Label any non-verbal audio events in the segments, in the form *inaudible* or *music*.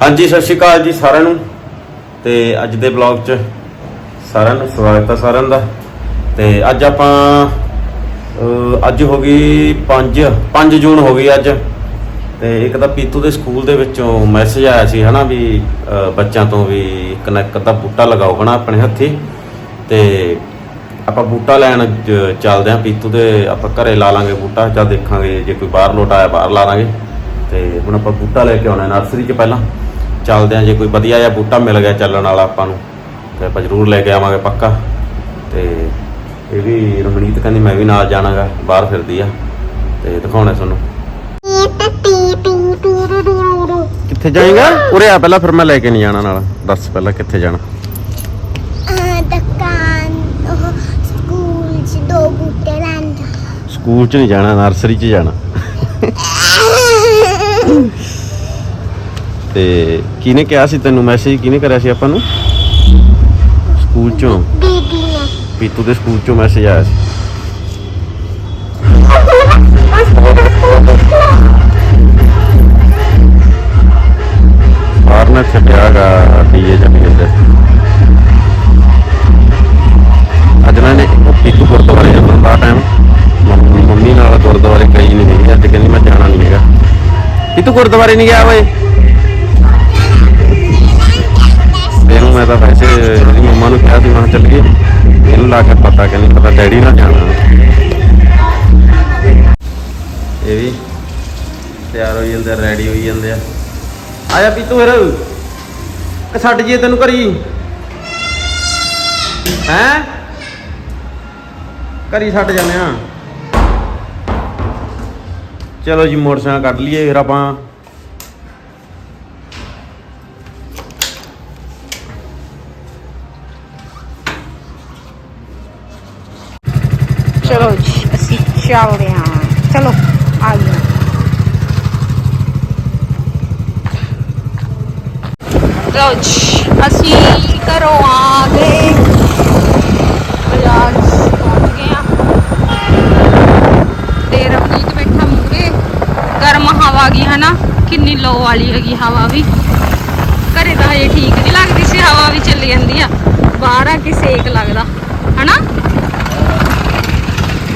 ਹਾਂਜੀ, ਸਤਿ ਸ਼੍ਰੀ ਅਕਾਲ ਜੀ ਸਾਰਿਆਂ ਨੂੰ। ਤੇ ਅੱਜ ਦੇ ਬਲੌਗ 'ਚ ਸਾਰਿਆਂ ਨੂੰ ਸਵਾਗਤ ਹੈ ਸਾਰਿਆਂ ਦਾ। ਤੇ ਅੱਜ ਆਪਾਂ ਅੱਜ ਹੋ ਗਈ 5 5 ਜੂਨ ਹੋ ਗਈ ਅੱਜ। ਤੇ ਇੱਕ ਤਾਂ ਪੀਤੂ ਦੇ ਸਕੂਲ ਦੇ ਵਿੱਚੋਂ ਮੈਸੇਜ ਆਇਆ ਸੀ ਹਨਾ ਵੀ ਬੱਚਿਆਂ ਤੋਂ ਵੀ ਕਨੈਕ ਦਾ ਬੂਟਾ ਲਗਾਓ ਹਨਾ ਆਪਣੇ ਹੱਥੀ। ਤੇ ਆਪਾਂ ਬੂਟਾ ਲੈਣ ਚੱਲਦੇ ਆਂ ਪੀਤੂ ਦੇ, ਆਪਾਂ ਘਰੇ ਲਾ ਲਾਂਗੇ ਬੂਟਾ, ਜਾਂ ਦੇਖਾਂਗੇ ਜੇ ਕੋਈ ਬਾਹਰ ਲੋਟ ਆਇਆ ਬਾਹਰ ਲਾ ਲਾਂਗੇ। ਤੇ ਹੁਣ ਆਪਾਂ ਬੂਟਾ ਲੈ ਕੇ ਆਉਣਾ ਨਰਸਰੀ 'ਚ ਪਹਿਲਾਂ। ਚੱਲਦੇ ਆਂ ਜੇ ਕੋਈ ਵਧੀਆ ਜਿਹਾ ਬੂਟਾ ਮਿਲ ਗਿਆ ਚੱਲਣ ਵਾਲਾ ਆਪਾਂ ਨੂੰ ਤੇ ਆਪਾਂ ਜ਼ਰੂਰ ਲੈ ਕੇ ਆਵਾਂਗੇ ਪੱਕਾ। ਤੇ ਇਹ ਵੀ ਰਮਣੀਤ ਕਹਿੰਦੀ ਮੈਂ ਵੀ ਨਾਲ ਜਾਣਾਗਾ ਬਾਹਰ ਫਿਰਦੀ ਆ ਤੇ ਦਿਖਾਉਣਾ ਤੁਹਾਨੂੰ। ਕਿੱਥੇ ਜਾਏਗਾ? ਉਰੇ ਆ ਪਹਿਲਾਂ ਫਿਰ ਮੈਂ ਲੈ ਕੇ ਨਹੀਂ ਜਾਣਾ ਨਾਲ। ਦੱਸ ਪਹਿਲਾਂ ਕਿੱਥੇ ਜਾਣਾ। ਸਕੂਲ 'ਚ ਨਹੀਂ ਜਾਣਾ ਨਰਸਰੀ 'ਚ ਜਾਣਾ। *laughs* ਤੇ ਕਿਹਨੇ ਕਿਹਾ ਸੀ ਤੈਨੂੰ ਮੈਸੇਜ ਕਿਹਨੇ ਕਰਿਆ ਸੀ ਆਪਾਂ ਨੂੰ? ਸਕੂਲ 'ਚੋਂ? ਦੀਦੀ ਨੇ। ਪੀਤੂ ਦੇ ਸਕੂਲ 'ਚੋਂ ਮੈਸੇਜ ਆਇਆ ਸੀ। ਬਾਹਰ ਨਾ ਛੱਡਿਆਗਾ ਡੀਏ ਜਮੀ ਜਾਂਦੇ ਅੱਜ ਨਾ ਨੇ ਪੀਤੂ ਗੁਰਦੁਆਰੇ ਜਾਂਦਾ ਦਾ ਟਾਈਮ ਮੰਮੀ ਨਾਲ ਗੁਰਦੁਆਰੇ ਗਈ ਨਹੀਂ ਅੱਜ ਕਹਿੰਦੀ ਮੈਂ ਜਾਣਾ ਨਹੀਂ ਹੈਗਾ। ਪੀਤੂ ਗੁਰਦੁਆਰੇ ਨਹੀਂ ਗਿਆ ਓਏ? ਮੈਂ ਤਾਂ ਵੈਸੇ ਇਹਦੀ ਮੰਮਾ ਨੂੰ ਕਿਹਾ ਸੀ, ਮੈਂ ਚੱਲੀਏ ਇਹਨੂੰ ਲਾ ਕੇ ਪਤਾ ਕਿ ਪਤਾ, ਡੈਡੀ ਨਾਲ ਜਾਣਾ। ਇਹ ਵੀ ਤਿਆਰ ਹੋਈ ਜਾਂਦੇ ਰੈਡੀ ਹੋਈ ਜਾਂਦੇ ਆ। ਆ ਪੀਤੂ ਫਿਰ। ਕਿ ਛੱਡ ਜੀਏ ਤੈਨੂੰ ਕਰੀ ਹੈਂ? ਕਰੀ ਛੱਡ ਜਾਂਦੇ ਆ। ਚਲੋ ਜੀ, ਮੋਟਰਸਾਈਕਲ ਕੱਢ ਲਈਏ ਫਿਰ ਆਪਾਂ। ਚਲੋ ਜੀ, ਅਸੀਂ ਚੱਲਦੇ ਹਾਂ। ਚਲੋ ਆ ਗਏ ਜੀ, ਅਸੀਂ ਘਰੋਂ ਆ ਗਏ। ਬਾਜ਼ਾਰ ਪਹੁੰਚ ਗਏ ਆ ਤੇ ਰਵਨੀਤ ਬੈਠਾ ਮੂਰੇ ਗਰਮ ਹਵਾ ਗਈ, ਹਨਾ? ਕਿੰਨੀ ਲੋ ਵਾਲੀ ਹੈਗੀ ਹਵਾ ਵੀ। ਘਰੇ ਤਾਂ ਹਜੇ ਠੀਕ ਨਹੀਂ ਲੱਗਦੀ ਸੀ, ਹਵਾ ਵੀ ਚੱਲੀ ਜਾਂਦੀ ਆ। ਬਾਹਰ ਆ ਕੇ ਸੇਕ ਲੱਗਦਾ, ਹਨਾ?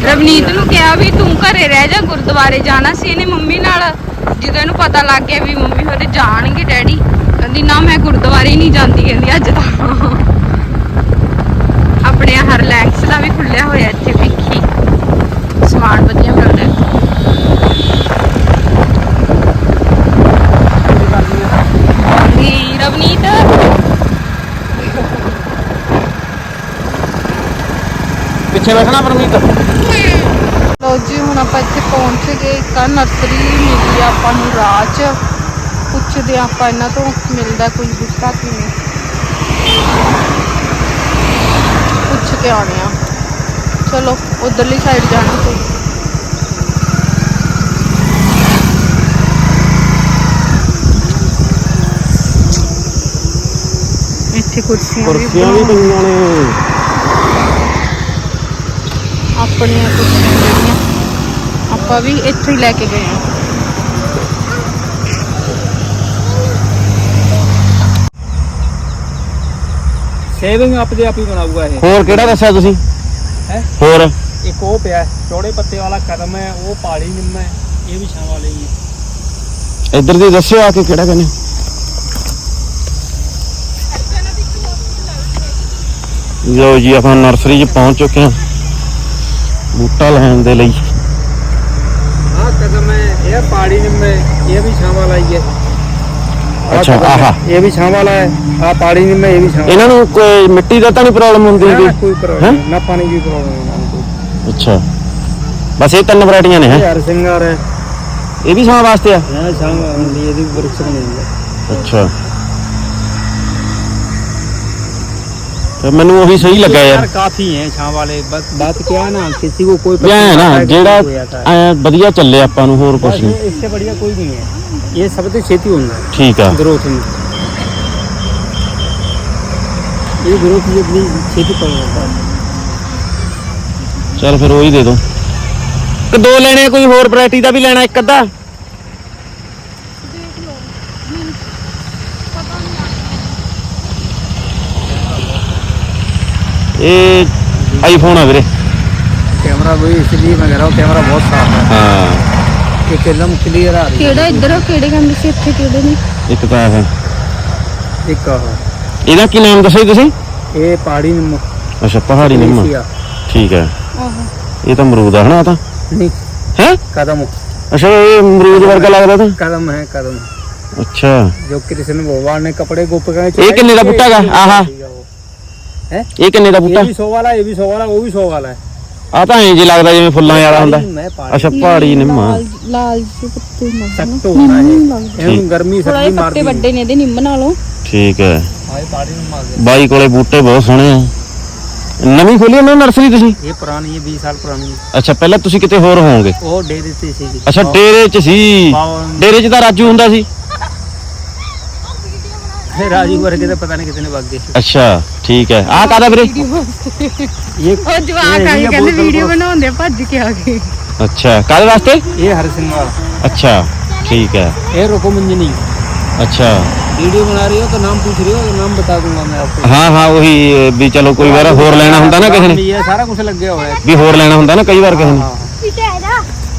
ਰਵਨੀਤ ਨੂੰ ਕਿਹਾ ਵੀ ਤੂੰ ਘਰੇ ਰਹਿ ਜਾ, ਗੁਰਦੁਆਰੇ ਜਾਣਾ ਸੀ ਇਹਨੇ ਮੰਮੀ ਨਾਲ। ਜਦੋਂ ਇਹਨੂੰ ਪਤਾ ਲੱਗ ਗਿਆ ਵੀ ਮੰਮੀ ਉਹਦੇ ਜਾਣਗੇ ਡੈਡੀ, ਕਹਿੰਦੀ, ਨਾ, ਮੈਂ ਗੁਰਦੁਆਰੇ ਹੀ ਨਹੀਂ ਜਾਂਦੀ, ਕਹਿੰਦੀ, ਅੱਜ ਤਾਂ ਆਪਣੇ ਹਰ ਦਾ ਵੀ ਖੁੱਲਿਆ ਹੋਇਆ ਇੱਥੇ ਵੇਖੀ। ਸਮਾਨ ਵਧੀਆ ਮਿਲਦਾ ਹੈ। ਜੀ ਰਵਨੀਤ ਪਿੱਛੇ ਬੈਠਣਾ ਪਰਮੀਤ ਲੋ ਜੀ ਹੁਣ ਆਪਾਂ ਇੱਥੇ ਪਹੁੰਚ ਗਏ ਇੱਕ ਆਹ ਨਰਸਰੀ ਮਿਲੀ ਆ ਆਪਾਂ ਨੂੰ ਰਾਹ 'ਚ। ਪੁੱਛਦੇ ਆਪਾਂ ਇਹਨਾਂ ਤੋਂ ਮਿਲਦਾ ਕੋਈ ਬੂਟਾ ਕਿਵੇਂ। ਪੁੱਛ ਕੇ ਆਉਣੇ ਆ। ਚਲੋ ਉਧਰਲੀ ਸਾਈਡ ਜਾਣਾ ਕੋਈ। ਇੱਥੇ ਕੁਰਸੀਆਂ ਕੁਰਸੀਆਂ ਵੀ ਪਈਆਂ ਨੇ। ਆਪਣੀਆਂ ਕੁਰਸੀਆਂ ਜਿਹੜੀਆਂ ਆਪਾਂ ਵੀ ਇੱਥੇ ਹੀ ਲੈ ਕੇ ਗਏ ਹਾਂ। ਸੇਵਿੰਗ ਆਪਦੇ ਆਪ ਹੀ ਬਣਾਊਗਾ ਇਹ। ਹੋਰ ਕਿਹੜਾ ਦੱਸਿਆ ਤੁਸੀਂ? ਹੈ? ਹੋਰ? ਇੱਕ ਉਹ ਪਿਆ ਚੌੜੇ ਪੱਤੇ ਵਾਲਾ ਕਦਮ ਹੈ ਉਹ ਪਾਲੀ ਨਿੰਮ ਹੈ ਇਹ ਵੀ ਛਾਂ ਵਾਲੇ ਹੀ। ਹੈ ਇੱਧਰ ਦੀ ਦੱਸਿਓ ਆ ਕੇ ਕਿਹੜਾ ਕਹਿੰਦੇ। ਲੋ ਜੀ ਆਪਾਂ ਨਰਸਰੀ 'ਚ ਪਹੁੰਚ ਚੁੱਕੇ ਹਾਂ। ਬੂਟਾ ਲੈਣ ਦੇ ਲਈ ਆਹ ਕਦਮ ਹੈ ਇਹ ਪਾਲੀ ਨਿੰਮ ਹੈ ਇਹ ਵੀ ਛਾਂ ਵਾਲਾ ਹੀ ਹੈ ਆਹ ਅੱਛਾ, ਕਦਮ ਹੈ, ਆਹਾ। ਇਹ ਵੀ ਛਾਂ ਵਾਲਾ ਹੈ ਆਹ ਪਾਲੀ ਨਿੰਮ ਹੈ ਇਹ ਵੀ ਛਾਂ ਵਾਲਾ ਇਹਨਾਂ ਨੂੰ ਕੋਈ ਮਿੱਟੀ ਦਾ ਤਾਂ ਨਹੀਂ ਪ੍ਰੋਬਲਮ ਹੁੰਦੀ ਨਾ, ਨਾ, ਹੈਗੀ ਕੋਈ ਹੈਂ? ਪ੍ਰੋਬਲਮ ਨਹੀਂ, ਨਾ ਪਾਣੀ ਦੀ ਪ੍ਰੋਬਲਮ ਹੈ ਅੱਛਾ ਬਸ ਇਹ ਤਿੰਨ ਵੈਰਾਈਟੀਆਂ ਨੇ ਹੈ ਯਾਰ ਸਿੰਗਾਰ ਹੈ ਇਹ ਵੀ ਛਾਂ ਵਾਸਤੇ ਆ ਇਹ ਛਾਂ ਵਾਲੀ ਇਹਦੀ ਵਰਕਸ ਨਹੀਂ ਹੈ ਅੱਛਾ ਤੇ ਮੈਨੂੰ ਉਹੀ ਸਹੀ ਲੱਗਾ ਯਾਰ काफी हैं छां वाले बस बात क्या है ना किसी को कोई ਵੀ ਐਂ ਨਾ पसंद आता है, ਜਿਹੜਾ किसी को कोई आता है। ਐਂ ਵਧੀਆ ਚੱਲੇ ਆਪਾਂ ਨੂੰ ਹੋਰ ਕੁਝ बस ਨਹੀਂ ये इससे बढ़िया कोई नहीं है ये सबसे खेती होना है ਠੀਕ ਆ ग्रोथ में ये ग्रोथ ये अपनी खेती पर होता है ਚੱਲ ਫਿਰ ਉਹੀ ਦੇ ਦੋ ਕਿ ਦੋ ਲੈਣੇ ਆ, ਕੋਈ ਹੋਰ ਵੈਰਾਈਟੀ ਦਾ ਵੀ ਲੈਣਾ ਇੱਕ ਅੱਧਾ ਇਹ ਆਈਫੋਨ ਆ ਵੀਰੇ कैमरा भी इसलिए मैं कह रहा हूँ कैमरा बहुत साफ है ਹਾਂ एक एकदम क्लियर आ रही ਕਿਹੜਾ ਇੱਧਰ ਕਿਹੜੇ ਕਹਿੰਦੇ ਸੀ ਇੱਥੇ ਕਿਹੜੇ ਨੇ ਇੱਕ ਤਾਂ ਇਹ है एक का है। ਇਹਦਾ ਕੀ ਨਾਮ ਦੱਸਿਆ ਜੀ ਤੁਸੀਂ ये पहाड़ी नींबू ਅੱਛਾ ਪਹਾੜੀ ਨਿੰਮ एशिया। ਠੀਕ ਹੈ ਆਹੋ ਇਹ ਤਾਂ ਅਮਰੂਦ ਆ ਹਨਾ ਇਹ ਤਾਂ नहीं ਹੈ कदम ਅੱਛਾ ਇਹ ਅਮਰੂਦ ਵਰਗਾ ਲੱਗਦਾ ਤਾਂ कदम है कदम ਅੱਛਾ जो कृष्ण भगवान ने कपड़े गोप का ये कितने का बुट्टा का? ਇਹ ਕਿੰਨੇ ਦਾ ਬੂਟਾ? ਇਹ 100 ਵਾਲਾ ਇਹ ਵੀ 100 ਵਾਲਾ ਉਹ ਵੀ 100 ਵਾਲਾ ਆ ਤਾਂ ਇੰਜ ਲੱਗਦਾ ਜਿਵੇਂ ਫੁੱਲਾਂ ਵਾਲਾ ਹੁੰਦਾ। ਅੱਛਾ ਪਹਾੜੀ ਨਿੰਮਾ ਲਾਲ ਲਾਲ ਜਿਹੇ ਪੱਤੇ ਨਾਲ ਸਖਤ ਹੋਣਾ ਇਹ। ਇਹਨੂੰ ਗਰਮੀ ਥੋੜਾ ਸਰਦੀ ਇਹ ਪੱਤੇ ਵੱਡੇ ਨੇ ਇਹਦੇ ਨਿੰਮ ਨਾਲੋਂ। ਠੀਕ ਹੈ। ਆਏ ਪਾੜੀ ਨੂੰ ਮਾਰ ਬਾਈ ਕੋਲੇ ਬੂਟੇ ਬਹੁਤ ਸੋਹਣੇ ਆ। ਨਵੀਂ ਖੋਲੀ ਮੈਂ ਨਰਸਰੀ ਤੁਸੀਂ? ਇਹ ਪੁਰਾਣੀ ਹੈ 20 ਸਾਲ ਪੁਰਾਣੀ ਹੈ। ਅੱਛਾ ਪਹਿਲਾਂ ਤੁਸੀਂ ਕਿਤੇ ਹੋਰ ਹੋਵੋਗੇ? ਉਹ ਦੇ ਦਿੱਤੀ ਸੀਗੀ। ਅੱਛਾ ਡੇਰੇ 'ਚ ਸੀ। ਡੇਰੇ 'ਚ ਤਾਂ ਰਾਜੂ ਹੁੰਦਾ ਸੀ। फिर राजीव वर्गे तो पता नहीं कितने भाग गए ਅੱਛਾ ਠੀਕ ਹੈ ਆਹ ਕਾਦਾ ਵੀਰੇ ये ਉਹ ਜਵਾਕ ਇਹ ਆਏ ਹੈਗੀਆਂ ਕਹਿੰਦੇ ਬੋਤਲ ਵੀਡੀਓ ਬੋਤਲ। ਬਣਾਉਂਦੇ ਭੱਜ ਕੇ ਆ ਗਏ ਅੱਛਾ ਕਾਦੇ ਵਾਸਤੇ ये हर सिंह वाला ਅੱਛਾ ਠੀਕ ਹੈ ये रोको मंजनी ਅੱਛਾ वीडियो बना रही हो तो नाम पूछ रही हो तो नाम बता दूंगा मैं आपको ਹਾਂ ਹਾਂ ਉਹੀ ਅਹ, ਵੀ ਚਲੋ ਕੋਈ ਵਾਰ ਹੋਰ ਲੈਣਾ ਹੁੰਦਾ ਨਾ ਕਿਸੇ ਨੇ ये सारा कुछ लग गया हुआ है ਵੀ ਹੋਰ ਲੈਣਾ ਹੁੰਦਾ ਨਾ ਕਈ ਵਾਰ ਕਿਸੇ ਨੇ हाँ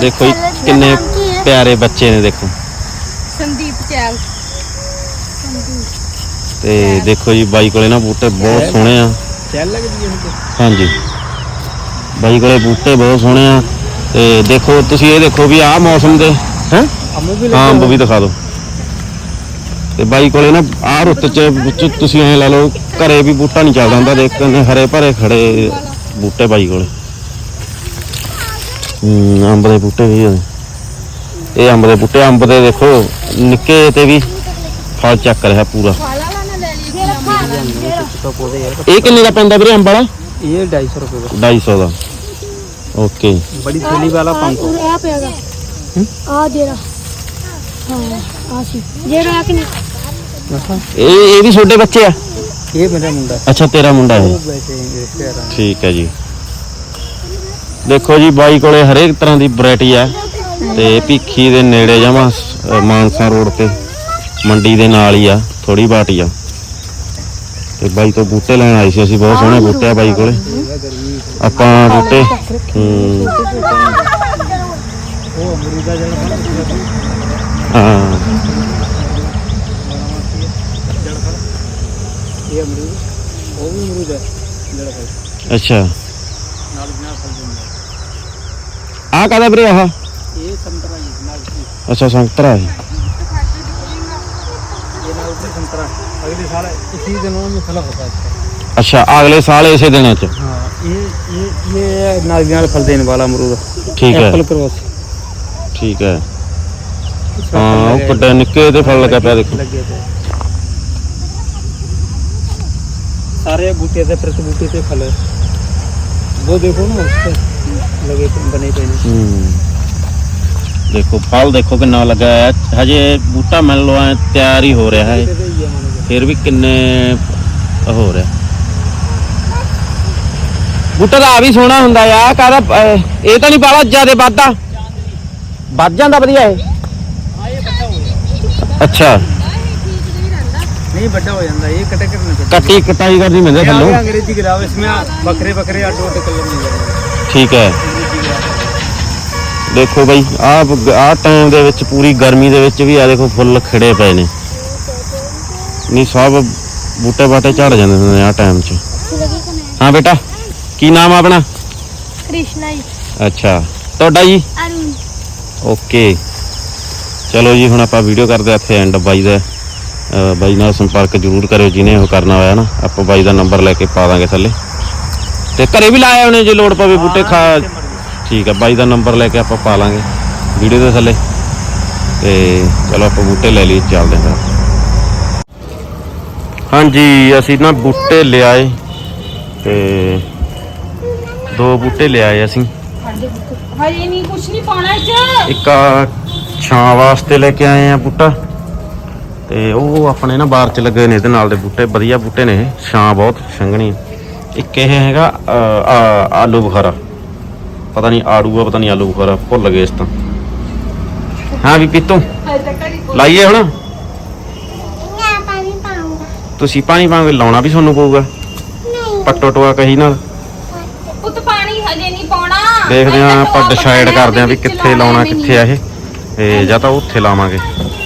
ਦੇਖੋ ਜੀ ਕਿੰਨੇ ਪਿਆਰੇ ਬੱਚੇ ਨੇ ਦੇਖੋ। ਸੰਦੀਪ ਚੈਲ। ਤੇ ਦੇਖੋ ਜੀ ਬਾਈ ਕੋਲੇ ਨਾ ਬੂਟੇ ਬਹੁਤ ਸੋਹਣੇ ਆ। ਚੈਲ ਲੱਗਦੀ ਹੈ ਹੁਣ ਹਾਂਜੀ। ਬਾਈ ਕੋਲੇ ਬੂਟੇ ਬਹੁਤ ਸੋਹਣੇ ਆ। ਤੇ ਦੇਖੋ ਤੁਸੀਂ ਇਹ ਦੇਖੋ ਵੀ ਆਹ ਮੌਸਮ ਦੇ ਹੈ? ਅੰਬ ਵੀ ਦਿਖਾ ਦਿਓ। ਤੇ ਬਾਈ ਕੋਲੇ ਨਾ ਆਹ ਰੁੱਤ ਚ ਵਿੱਚ ਤੁਸੀਂ ਐ ਲਾ ਲਓ ਘਰੇ ਵੀ ਬੂਟਾ ਨਹੀਂ ਚੱਲਦਾ ਹੁੰਦਾ ਦੇਖ ਹਰੇ ਭਰੇ ਖੜੇ ਬੂਟੇ ਬਾਈ ਕੋਲੇ। ਅੰਬ ਦੇ ਬੂਟੇ ਵੀ ਹੋਏ ਇਹ ਅੰਬ ਦੇ ਬੂਟੇ ਅੰਬ ਦੇ ਦੇਖੋ ਨਿੱਕੇ ਤੇ ਵੀ ਫਲ ਚੱਕ ਰਿਹਾ ਪੂਰਾ। ਇਹ ਕਿੰਨੇ ਦਾ ਪੈਂਦਾ ਵੀਰੇ ਅੰਬ ਵਾਲਾ? ਇਹ 250 ਰੁਪਏ ਦਾ। 250 ਦਾ। ਓਕੇ। ਬੜੀ ਥੈਲੀ ਵਾਲਾ 500 ਆ ਪਿਆਗਾ। ਆ ਦੇਰਾ ਹਾਂ ਆ ਸੀ। ਜਿਹੜਾ ਆ ਕਿ ਇਹ ਇਹ ਵੀ ਛੋਟੇ ਬੱਚੇ ਆ? ਇਹ ਮੇਰਾ ਮੁੰਡਾ। ਅੱਛਾ ਤੇਰਾ ਮੁੰਡਾ ਹੈ। ਠੀਕ ਹੈ ਜੀ। ਦੇਖੋ ਜੀ ਬਾਈ ਕੋਲੇ ਹਰੇਕ ਤਰ੍ਹਾਂ ਦੀ ਵੈਰਾਈਟੀ ਆ ਤੇ ਭੀਖੀ ਦੇ ਨੇੜੇ ਜਮਾ ਮਾਨਸਾ ਰੋਡ ਤੇ ਮੰਡੀ ਦੇ ਨਾਲ ਹੀ ਆ ਥੋੜੀ ਬਾਟੀ ਆ। ਤੇ ਬਾਈ ਤੋਂ ਬੂਟੇ ਲੈਣ ਆਏ ਸੀ ਅਸੀਂ ਬਹੁਤ ਸੋਹਣੇ ਬੂਟੇ ਆ ਬਾਈ ਕੋਲੇ। ਆਪਾਂ ਬੂਟੇ ਹਾਂ। ਅੱਛਾ। ਆ ਕਾਦਾ ਵੀਰੇ ਆਹ ये संतरा ये नाल की ਅੱਛਾ ਸੰਤਰਾ ਹੈ ये नाल की संतरा अगले साल इसी दिनों में फल होता है इसका ਅੱਛਾ ਅਗਲੇ ਸਾਲ ਇਸੇ ਦਿਨਾਂ ਚ हाँ ये ये ये नाल बिना फल देने वाला अमरूद ਠੀਕ ਹੈ एप्पल क्रॉस ਠੀਕ ਹੈ इसका ਹਾਂ फल ਉਹ लगे- ਵੱਡਾ ਨਿੱਕੇ ਤੇ ਫਲ ਲੱਗਾ ਪਿਆ ਦੇਖੋ लगे थे सारे बूटे थे प्रति बूटे से फल है वो देखो ना उससे लगे थे बने पे ने। ਹੂੰ ਦੇਖੋ ਫਲ ਦੇਖੋ ਕਿੰਨਾ ਲੱਗਾ ਹੈ ਹਜੇ ਬੂਟਾ ਮੰਨ ਲਓ ਐ ਤਿਆਰ ਹੀ ਹੋ ਰਿਹਾ ਹੈ बूटे थे ये मानो ਫਿਰ ਵੀ ਕਿੰਨੇ ਹੋ ਰਿਹਾ ਬੂਟਾ ਦਾ ਆ ਵੀ ਸੋਹਣਾ ਹੁੰਦਾ ਆ ਕਾਹਦਾ ਅਹ, ਇਹ ਤਾਂ ਨਹੀਂ ਬਾਲਾ ਜਿਆਦਾ ਵੱਧਦਾ ਵੱਧ ਜਾਂਦਾ ਵਧੀਆ ਇਹ ਅੱਛਾ नहीं बड़ा हो जाता है ये कटे करना चाहिए ਕੱਟੀ ਕਟਾਈ ਕਰਨੀ ਮਿਲਦਾ ये आ ਥੱਲੋਂ गया अंग्रेजी गिराव इसमें बकरे बकरे आटो आटो कलर मिल जाएंगे ਠੀਕ ਹੈ अंग्रेजी गिराव ਦੇਖੋ ਬਈ ਆਹ ਆਹ ਟਾਈਮ ਦੇ ਵਿੱਚ ਪੂਰੀ ਗਰਮੀ ਦੇ ਵਿੱਚ ਵੀ ਆ ਦੇਖੋ ਫੁੱਲ ਖਿੜੇ ਪਏ ਨੇ ਨਹੀਂ ਸਭ ਬੂਟੇ ਬਾਟੇ ਝੜ ਜਾਂਦੇ ਨੇ ਆਹ ਟਾਈਮ 'ਚ ਹਾਂ ਬੇਟਾ ਕੀ ਨਾਮ ਆ ਆਪਣਾ ਕ੍ਰਿਸ਼ਨਾ ਜੀ ਅੱਛਾ ਤੁਹਾਡਾ ਜੀ ਅਰੁਣ ਓਕੇ ਚਲੋ ਜੀ ਹੁਣ ਆਪਾਂ ਵੀਡੀਓ ਕਰਦੇ ਆ ਇੱਥੇ ਐਂਡ ਬਾਈ ਦਾ ਅਹ ਬਾਈ ਨਾਲ ਸੰਪਰਕ ਜ਼ਰੂਰ ਕਰਿਓ ਜਿਹਨੇ ਉਹ ਕਰਨਾ ਹੋਇਆ ਨਾ ਆਪਾਂ ਬਾਈ ਦਾ ਨੰਬਰ ਲੈ ਕੇ ਪਾ ਦਾਂਗੇ ਥੱਲੇ। ਤੇ ਘਰੇ ਵੀ ਲਾਇਆ ਉਹਨੇ ਜੇ ਲੋੜ ਪਵੇ ਬੂਟੇ ਖਾ ਠੀਕ ਹੈ ਬਾਈ ਦਾ ਨੰਬਰ ਲੈ ਕੇ ਆਪਾਂ ਪਾ ਲਾਂਗੇ ਵੀਡੀਓ ਦੇ ਥੱਲੇ। ਤੇ ਚਲੋ ਆਪਾਂ ਬੂਟੇ ਲੈ ਲਈ ਚੱਲਦੇ ਹਾਂ। ਹਾਂਜੀ ਅਸੀਂ ਨਾ ਬੂਟੇ ਲਿਆਏ ਤੇ ਦੋ ਬੂਟੇ ਲਿਆਏ ਅਸੀਂ। ਹਜੇ ਨਹੀਂ ਕੁਛ ਨਹੀਂ ਪਾਉਣਾ ਇਹ ਚ ਇੱਕ ਆ ਛਾਂ ਵਾਸਤੇ ਲੈ ਕੇ ਆਏ ਆ ਬੂਟਾ। ਤੇ ਉਹ ਆਪਣੇ ਨਾ ਬਾਹਰ ਚ ਲੱਗੇ ਨੇ ਇਹਦੇ ਨਾਲ ਦੇ ਬੂਟੇ ਵਧੀਆ ਬੂਟੇ ਨੇ ਛਾਂ ਬਹੁਤ ਸੰਘਣੀ ਇੱਕ ਇਹ ਹੈਗਾ ਆਲੂ ਬੁਖਾਰਾ। ਪਤਾ ਨਹੀਂ ਆੜੂ ਆ ਪਤਾ ਨਹੀਂ ਆਲੂ ਬੁਖਾਰਾ। ਭੁੱਲ ਗਏ ਇਸ ਤਾਂ। ਹਾਂ ਵੀ ਪੀਤੋ ਲਾਈਏ ਹੁਣ। ਤੁਸੀਂ ਪਾਣੀ ਪਾਉਂਗੇ ਲਾਉਣਾ ਵੀ ਤੁਹਾਨੂੰ ਪਊਗਾ। ਨਹੀਂ ਪੱਟੋ ਟੋਆ ਕਹੀ ਨਾਲ। ਪੁੱਤ ਪਾਣੀ ਹਜੇ ਨਹੀਂ ਪਾਉਣਾ। ਦੇਖਦੇ ਆ ਆਪਾਂ ਡਿਸਾਈਡ ਕਰਦੇ ਆ ਵੀ ਕਿੱਥੇ ਲਾਉਣਾ ਕਿੱਥੇ ਆ ਇਹ। ਤੇ ਜਾਂ ਤਾਂ ਉੱਥੇ ਲਾਵਾਂਗੇ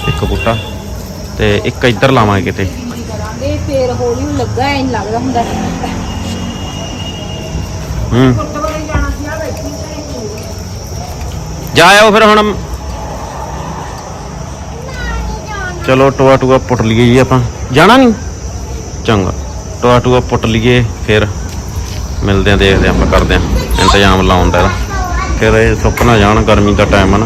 ਇੱਕ ਬੂਟਾ। ਤੇ ਇੱਕ ਇੱਧਰ ਲਾਵਾਂਗੇ ਕਿਤੇ। ਕਰਾਂਗੇ ਫੇਰ ਹੌਲੀ ਨੂੰ ਲੱਗਾ ਐਂ ਲੱਗਦਾ ਹੁੰਦਾ। ਹੂੰ। ਜਾ ਆਓ ਫਿਰ ਹੁਣ। ਚਲੋ ਟੋਆ ਟੂਆ ਪੁੱਟ ਲਈਏ ਜੀ ਆਪਾਂ। ਜਾਣਾ ਨਹੀਂ ਚੰਗਾ। ਟੋਆ ਟੂਆ ਪੁੱਟ ਲਈਏ ਫਿਰ ਮਿਲਦੇ ਆ ਦੇਖਦੇ ਆ ਆਪਾਂ ਕਰਦੇ ਆ ਇੰਤਜ਼ਾਮ ਲਾਉਣ ਦਾ। ਫਿਰ ਇਹ ਸੁੱਕ ਨਾ ਜਾਣ ਗਰਮੀ ਦਾ ਟਾਈਮ ਆ ਨਾ।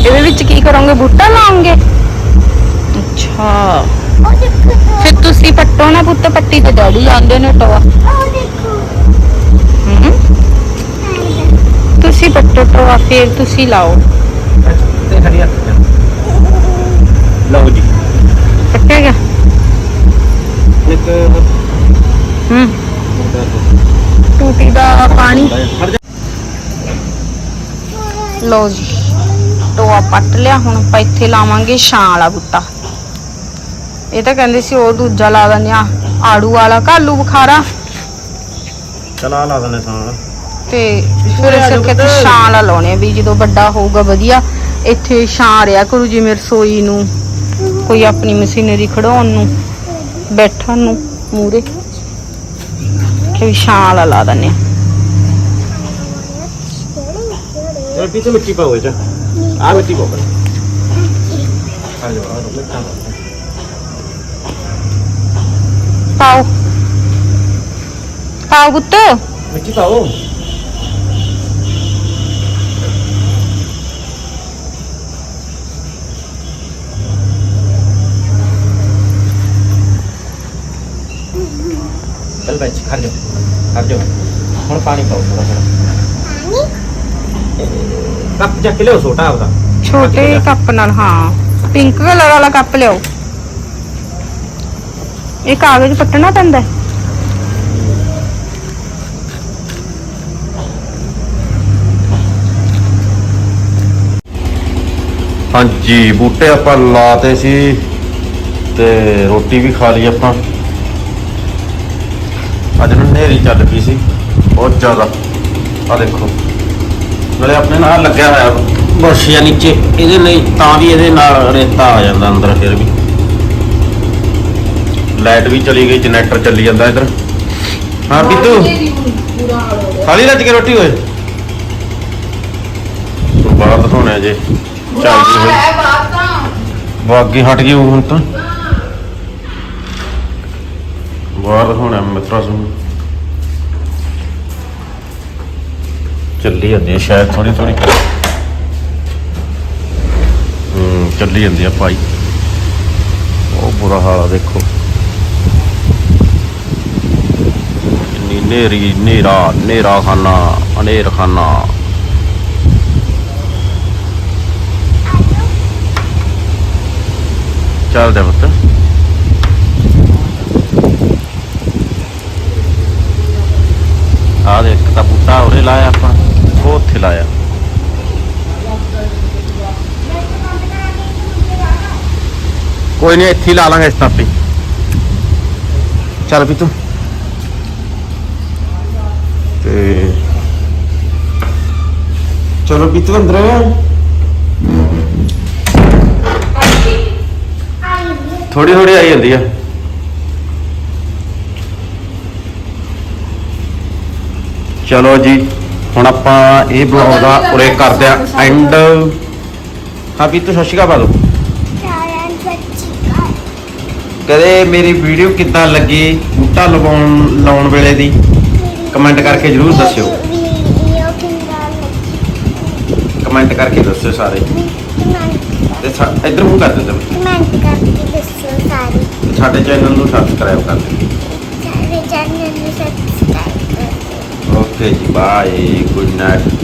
ਇਹਦੇ ਵਿੱਚ ਕੀ ਕਰੋਗੇ? ਬੂਟਾ ਲਾਉਂਗੇ ਅੱਛਾ। ਫਿਰ ਤੁਸੀਂ ਪੱਟੋ ਨਾ ਪੁੱਤ ਪੱਟੀ ਤੇ ਡੈਡੀ ਲਾਉਂਦੇ ਨੇ ਟੋਆ। ਉਹ ਦੇਖੋ ਹਮ? ਤੁਸੀਂ ਪੱਟੋ ਟੋਆ ਫਿਰ ਤੁਸੀਂ ਲਾਓ। ਲਓ ਜੀ। ਪੱਟੇਗਾ एक ਹੂੰ। ਟੂਟੀ ਦਾ ਪਾਣੀ। ਲਓ ਜੀ। ਟੋਆ ਪੱਟ ਲਿਆ ਹੁਣ ਆਪਾਂ ਇੱਥੇ ਲਾਵਾਂਗੇ ਛਾਂ ਵਾਲਾ ਬੂਟਾ। ਇਹ ਤਾਂ ਕਹਿੰਦੇ ਸੀ ਉਹ ਦੂਜਾ ਲਾ ਦਿੰਦੇ ਆ ਆੜੂ ਵਾਲਾ ਕਾਲੂ ਬੁਖਾਰਾ। ਚਲਾ ਲਾ ਦਨੇ ਸਾਂ ਤੇ ਫਿਰ ਇਸ ਕਰਕੇ ਇੱਥੇ ਛਾਂ ਵਾਲਾ ਲਾਉਣੇ ਆ ਵੀ ਜਦੋਂ ਵੱਡਾ ਹੋਊਗਾ ਵਧੀਆ। ਇੱਥੇ ਛਾਂ ਰਿਆ ਕਰੂ ਜਿਵੇਂ ਰਸੋਈ ਨੂੰ। ਕੋਈ ਆਪਣੀ ਮਸ਼ੀਨਰੀ ਖੜਾਉਣ ਨੂੰ ਬੈਠਣ ਨੂੰ ਮੂਰੇ ਕਿ ਛਾਂ ਵਾਲਾ ਲਾ ਦਿੰਦੇ ਆ ਚਲ ਪੀਛੇ ਮਿੱਟੀ ਪਾਓ ਇਹ ਚ। আমি কি করবো পাও পাও গুত্তো মিষ্টি পাও चल भाई खा लो खा लो थोड़ा पानी पाओ थोड़ा थोड़ा पानी ਕੱਪ ਚੱਕ ਲਿਓ ਛੋਟਾ ਆਪਦਾ। ਛੋਟੇ ਕੱਪ ਨਾਲ ਹਾਂ। ਪਿੰਕ ਕਲਰ ਵਾਲਾ ਕੱਪ ਲਿਆਓ। ਇਹ ਕਾਗਜ਼ ਪੱਟਣਾ ਪੈਂਦਾ ਹੈ? ਹਾਂਜੀ ਬੂਟੇ ਆਪਾਂ ਲਾਤੇ ਸੀ ਤੇ ਰੋਟੀ ਵੀ ਖਾ ਲਈ ਆਪਾਂ। ਅੱਜ ਨੂੰ ਨੇਰੀ ਚੱਲ ਪਈ ਸੀ ਬਹੁਤ ਜ਼ਿਆਦਾ। ਆ ਦੇਖੋ। ਨਾਲੇ ਆਪਣੇ ਨਾਲ ਲੱਗਿਆ ਹੋਇਆ ਬਰਸ਼ੀਆ ਨੀਚੇ ਇਹਦੇ ਲਈ ਤਾਂ ਵੀ ਇਹਦੇ ਨਾਲ ਰੇਤਾ ਆ ਜਾਂਦਾ ਅੰਦਰ ਫਿਰ ਵੀ। ਲਾਈਟ ਵੀ ਚਲੀ ਗਈ ਜਨਰੇਟਰ ਚੱਲੀ ਜਾਂਦਾ ਇਧਰ। ਹਾਂ ਪੀਤੂ ਖਾਲੀ ਰੱਜ ਕੇ ਰੋਟੀ ਹੋਏ ਬਾਹਰ ਦਿਖਾਉਣਾ ਜੇ। ਚੱਲਦੀ ਹੋਈ ਬਾਗੀ ਹਟ ਗਈ ਉਹ ਹੁਣ ਤਾਂ। ਬਾਹਰ ਦਿਖਾਉਣਾ ਮਿੱਤਰਾ ਨੂੰ। ਚੱਲੀ ਜਾਂਦੀ ਹੈ ਸ਼ਾਇਦ ਥੋੜੀ ਥੋੜੀ ਹੂੰ ਚੱਲੀ ਜਾਂਦੀ ਆ ਭਾਈ। ਉਹ ਬੁਰਾ ਹਾਲ ਆ, ਦੇਖੋ। ਇੰਨੀ ਨੇਰੀ ਨੇਰਾ ਨੇਰਾ ਖਾਨਾ ਅਨੇਰ ਖਾਨਾ ਚੱਲਦੇ ਪੁੱਤ। ਆ ਦੇ ਇੱਕ ਤਾਂ ਬੂਟਾ ਉਰੇ ਲਾਇਆ ਆਪਾਂ। ਉਹ ਉੱਥੇ ਲਾਇਆ ਕੋਈ ਨਹੀਂ ਇੱਥੇ ਲਾ ਲਾਂਗੇ ਇਸ ਤਾਪੇ ਚੱਲ ਵੀ ਤੂੰ। ਤੇ ਚਲੋ ਵੀ ਤੂੰ ਅੰਦਰ ਆ। ਥੋੜੀ ਥੋੜੀ ਆਈ ਜਾਂਦੀ ਆ। ਚਲੋ ਜੀ। ਹੁਣ ਆਪਾਂ ਇਹ ਬਲੌਗ ਦਾ ਉਰੇ ਕਰਦੇ ਆ ਐਂਡ ਹਾਂ ਵੀ ਤੂੰ ਅਕਾਲ ਪਾ ਦਿਓ ਕਦੇ ਮੇਰੀ ਵੀਡੀਓ ਕਿੱਦਾਂ ਲੱਗੀ? ਬੂਟਾ ਲਵਾਉਣ ਲਾਉਣ ਵੇਲੇ ਦੀ? ਕਮੈਂਟ ਕਰਕੇ ਜਰੂਰ ਦੱਸਿਓ। ਕਮੈਂਟ ਕਰਕੇ ਦੱਸਿਓ ਸਾਰੇ। ਤੇ ਇੱਧਰ ਮੂੰਹ ਕਰ ਤੁਸੀਂ। ਕਮੈਂਟ ਕਰਕੇ ਦੱਸੋ ਸਾਰੇ। ਸਾਡੇ ਚੈਨਲ ਨੂੰ ਸਬਸਕ੍ਰਾਈਬ ਕਰ ਦਿਓ। ਸਾਰੇ ਚੈਨਲ ਨੂੰ ਸਬਸਕ੍ਰਾਈਬ